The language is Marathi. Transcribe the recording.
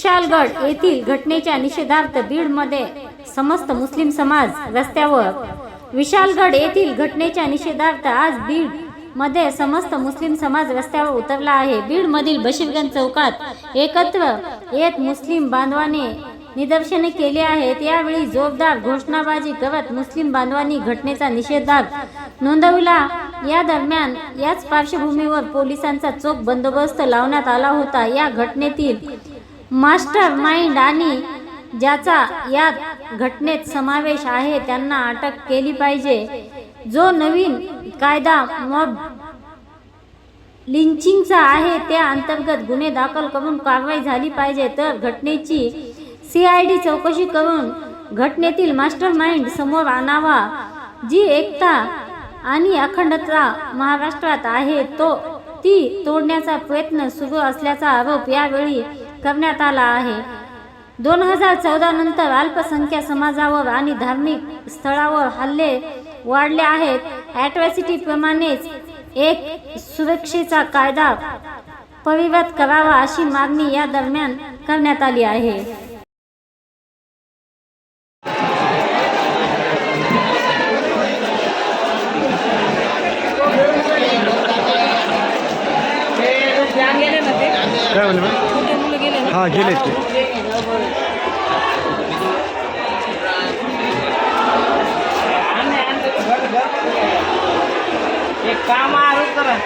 विशालगड येथील घटनेच्या निषेधार्थ बीडमध्ये समस्त मुस्लिम समाज रस्त्यावर. विशालगड येथील घटनेच्या निषेधार्थ आज बीडमध्ये समस्त मुस्लिम समाज रस्त्यावर उतरला आहे. बीड मधील बशीरगंज चौकात एकत्र येत मुस्लिम बांधवाने निदर्शने केली आहेत. यावेळी जोरदार घोषणाबाजी करत मुस्लिम बांधवांनी घटनेचा निषेधार्थ नोंदविला. या दरम्यान याच पार्श्वभूमीवर पोलिसांचा चोख बंदोबस्त लावण्यात आला होता. या घटनेतील मास्टर माइंड आणि ज्याचा या घटनेत समावेश आहे त्यांना अटक केली पाहिजे. जो नवीन कायदा मॉब लिंचिंगचा आहे त्या अंतर्गत गुन्हे दाखल करून कारवाई झाली पाहिजे. तर घटनेची सी आय डी चौकशी करून घटनेतील मास्टर माइंड समोर आणावा. जी एकता आणि अखंडता महाराष्ट्रात आहे तो ती तोडण्याचा प्रयत्न सुरू असल्याचा आरोप यावेळी करण्यात आला आहे. दोन हजार चौदा नंतर अल्पसंख्याक समाजावर आणि धार्मिक स्थळावर हल्ले वाढले आहेत. ॲट्रॉसिटी प्रमाणेच एक सुरक्षेचा कायदा परिवर्त करावा अशी मागणी या दरम्यान करण्यात आली आहे. काय हा गेले ते. एक काम आरोप करा